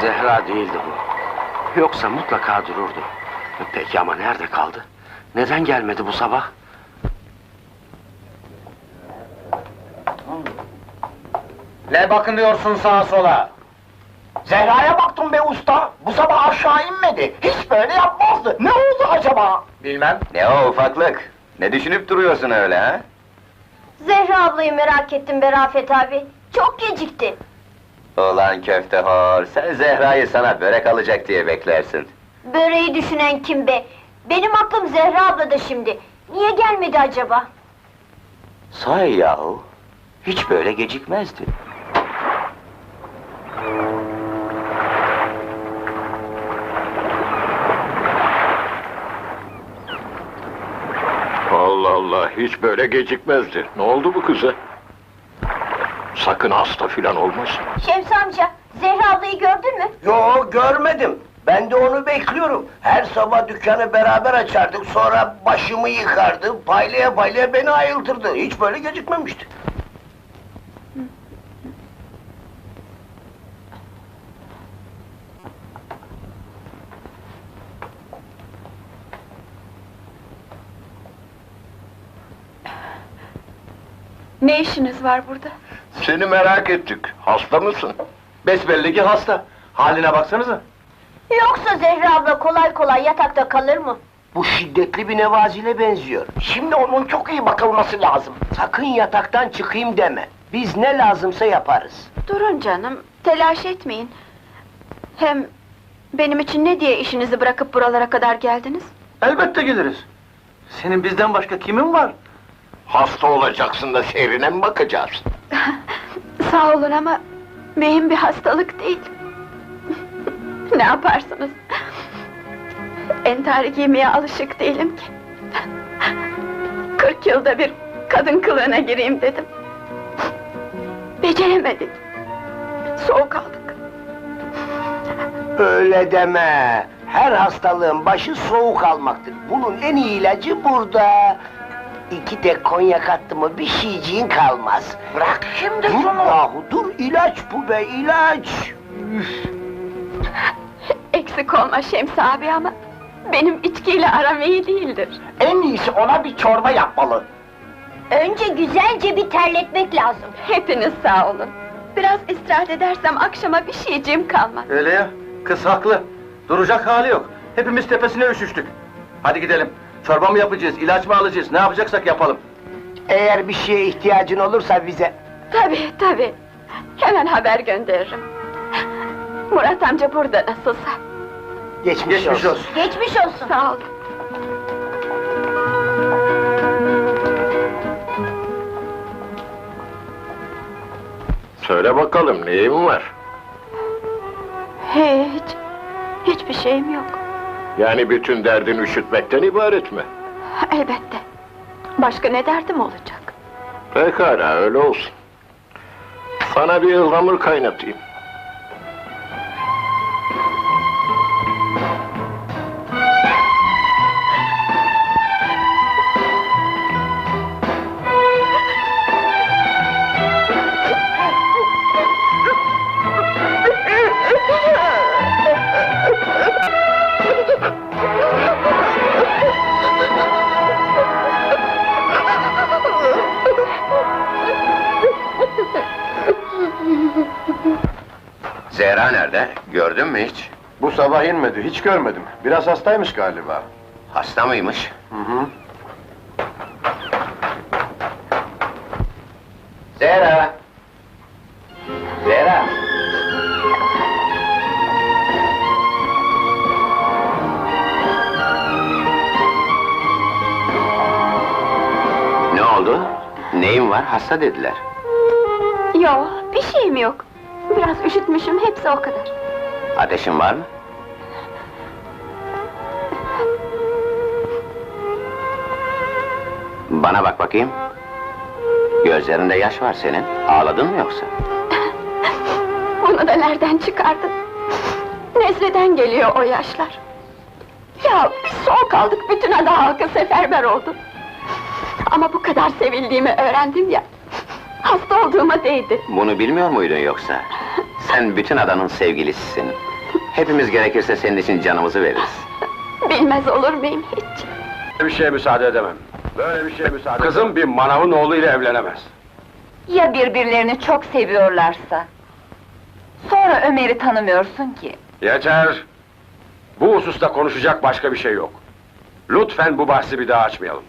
Zehra değildi bu. Yoksa mutlaka dururdu. Peki ama nerede kaldı? Neden gelmedi bu sabah? Ne bakınıyorsun sağa sola? Zehra'ya baktım be usta. Bu sabah aşağı inmedi. Hiç böyle yapmazdı. Ne oldu acaba? Bilmem. Ne o ufaklık? Ne düşünüp duruyorsun öyle ha? Zehra ablayı merak ettim be Rafet abi. Çok gecikti. Ulan köfte hor, sen Zehra'yı sana börek alacak diye beklersin. Böreği düşünen kim be? Benim aklım Zehra ablada şimdi. Niye gelmedi acaba? Sahi yahu, hiç böyle gecikmezdi. Allah Allah, hiç böyle gecikmezdi. Ne oldu bu kıza? Sakın hasta filan olmasın. Şems amca, Zehra ablayı gördün mü? Yo görmedim. Ben de onu bekliyorum. Her sabah dükkanı beraber açardık. Sonra başımı yıkardı. Paylaya paylaya beni ayıltırdı. Hiç böyle gecikmemişti. Ne işiniz var burada? Seni merak ettik. Hasta mısın? Besbelli ki hasta. Haline baksanıza. Yoksa Zehra abla kolay kolay yatakta kalır mı? Bu şiddetli bir nevazile benziyor. Şimdi onun çok iyi bakılması lazım. Sakın yataktan çıkayım deme. Biz ne lazımsa yaparız. Durun canım, telaş etmeyin. Hem benim için ne diye işinizi bırakıp buralara kadar geldiniz? Elbette geliriz. Senin bizden başka kimin var? Hasta olacaksın da seyrine mi bakacağız? Sağ olun ama mühim bir hastalık değil. ne yaparsınız? Entari giymeye alışık değilim ki. Kırk yılda bir kadın kılığına gireyim dedim. Beceremedik. Soğuk aldık. Öyle deme. Her hastalığın başı soğuk almaktır. Bunun en iyi ilacı burada. İki de konyak attı mı bir şeyciğin kalmaz. Bırak şimdi dur yahu dur ilaç bu be ilaç. Eksik olma Şems abi ama benim içkiyle aram iyi değildir. En iyisi ona bir çorba yapmalı. Önce güzelce bir terletmek lazım. Hepiniz sağ olun. Biraz istirahat edersem akşama bir şeyciğim kalmaz. Öyle ya. Kız haklı. Duracak hali yok. Hepimiz tepesine üşüştük. Hadi gidelim. Çorba mı yapacağız, ilaç mı alacağız, ne yapacaksak yapalım. Eğer bir şeye ihtiyacın olursa bize... Tabii tabii. Hemen haber gönderirim. Murat amca burada nasılsa. Geçmiş, Geçmiş olsun. olsun. Geçmiş olsun. Sağ olun. Söyle bakalım, neyin var? Hiç. Hiçbir şeyim yok. Yani bütün derdin üşütmekten ibaret mi? Elbette. Başka ne derdim olacak? Pekala, öyle olsun. Sana bir ıhlamur kaynatayım. Zehra nerede? Gördün mü hiç? Bu sabah inmedi, hiç görmedim. Biraz hastaymış galiba. Hasta mıymış? Hı hı. Zehra! Zehra! Ne oldu? Neyin var? Hasta dediler. Yok, bir şeyim yok. Biraz üşütmüşüm, hepsi o kadar. Ateşin var mı? Bana bak bakayım. Gözlerinde yaş var senin. Ağladın mı yoksa? Bunu da nereden çıkardın? Nezleden geliyor o yaşlar. Ya biz soğuk aldık, bütün ada halkı seferber oldu. Ama bu kadar sevildiğimi öğrendim ya. Hasta olduğuma değdi. Bunu bilmiyor muydun yoksa? Sen bütün adanın sevgilisisin. Hepimiz gerekirse senin için canımızı veririz. Bilmez olur muyum hiç? Böyle bir şeye müsaade edemem. Böyle bir şeye müsaade Kızım bir manavın oğluyla evlenemez. Ya birbirlerini çok seviyorlarsa? Sonra Ömer'i tanımıyorsun ki. Yeter! Bu hususta konuşacak başka bir şey yok. Lütfen bu bahsi bir daha açmayalım.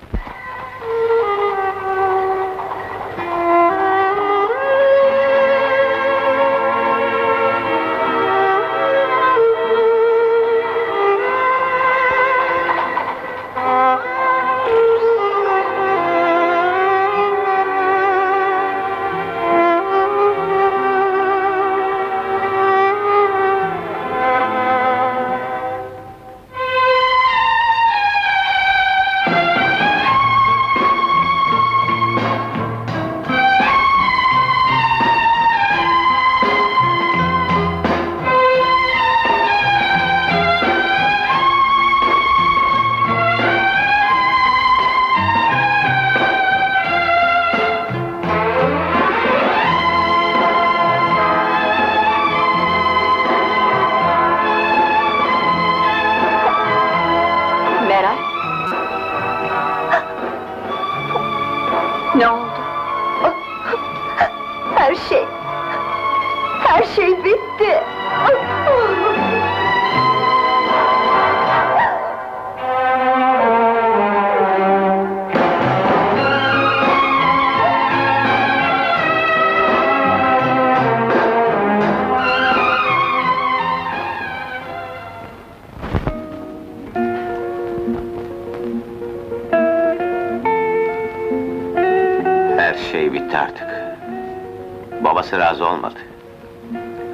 Babası razı olmadı.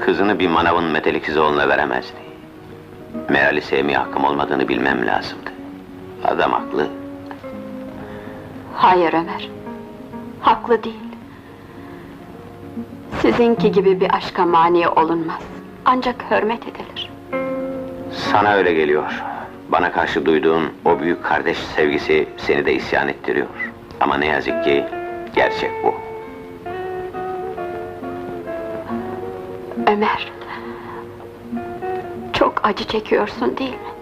Kızını bir manavın metelikiz oğluna veremezdi. Meral'i sevmeye hakkım olmadığını bilmem lazımdı. Adam haklı. Hayır Ömer. Haklı değil. Sizinki gibi bir aşka mani olunmaz. Ancak hürmet edilir. Sana öyle geliyor. Bana karşı duyduğun o büyük kardeş sevgisi seni de isyan ettiriyor. Ama ne yazık ki gerçek bu. Ömer. Çok acı çekiyorsun değil mi?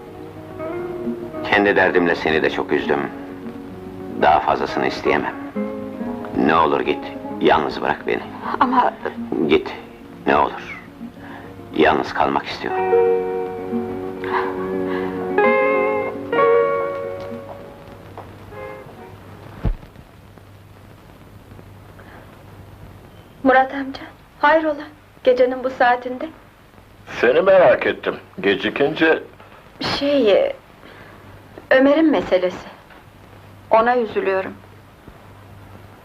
Kendi derdimle seni de çok üzdüm. Daha fazlasını isteyemem. Ne olur git, yalnız bırak beni. Ama Git, ne olur. Yalnız kalmak istiyorum. Murat amca, hayrola? Gecenin bu saatinde? Seni merak ettim. Gecikince Şey... Ömer'in meselesi. Ona üzülüyorum.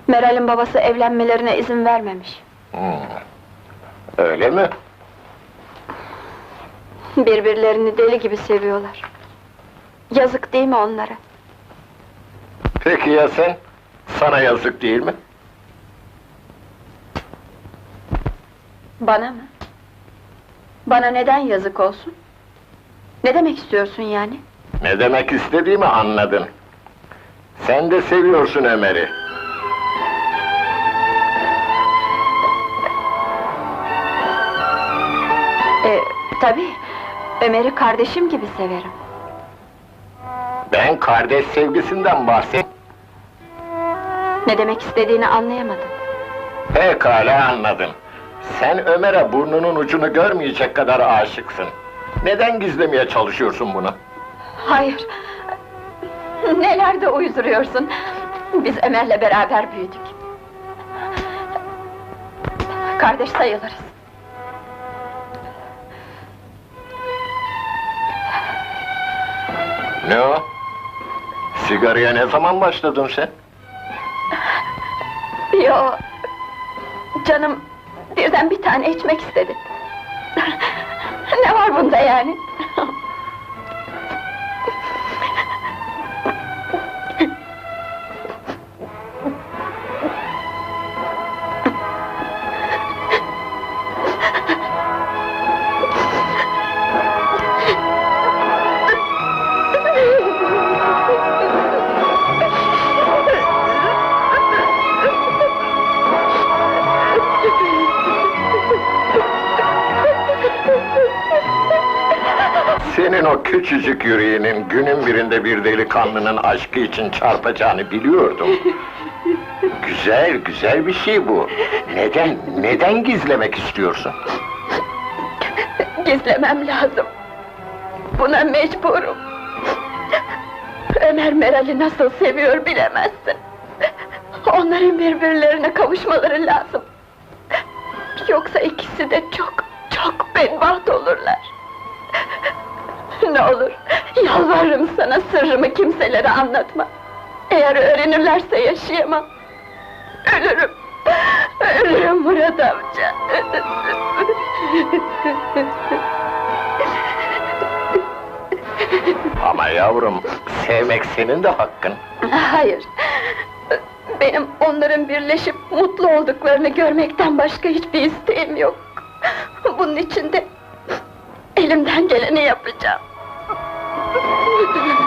Meral'in babası evlenmelerine izin vermemiş. Hmm. Öyle mi? Birbirlerini deli gibi seviyorlar. Yazık değil mi onlara? Peki ya sen? Sana yazık değil mi? Bana mı? Bana neden yazık olsun? Ne demek istiyorsun yani? Ne demek istediğimi anladın. Sen de seviyorsun Ömer'i. E, tabii. Ömer'i kardeşim gibi severim. Ben kardeş sevgisinden bahset. Ne demek istediğini anlayamadım. Pekala anladım. Sen Ömer'e burnunun ucunu görmeyecek kadar aşıksın. Neden gizlemeye çalışıyorsun bunu? Hayır. Neler de uyduruyorsun. Biz Ömer'le beraber büyüdük. Kardeş sayılırız. Ne o? Sigaraya ne zaman başladın sen? Yo, canım birden bir tane içmek istedi. ne var bunda yani? Küçücük yüreğinin günün birinde bir delikanlının aşkı için çarpacağını biliyordum. Güzel, güzel bir şey bu. Neden, neden gizlemek istiyorsun? Gizlemem lazım. Buna mecburum. Ömer Meral'i nasıl seviyor bilemezsin. Onların birbirlerine kavuşmaları lazım. Yoksa ikisi de çok, çok bedbaht olurlar. Ne olur, yalvarırım sana sırrımı kimselere anlatma. Eğer öğrenirlerse yaşayamam. Ölürüm. Ölürüm Murat amca. Ama yavrum, sevmek senin de hakkın. Hayır. Benim onların birleşip mutlu olduklarını görmekten başka hiçbir isteğim yok. Bunun için de elimden geleni yapacağım. করিতে হইবে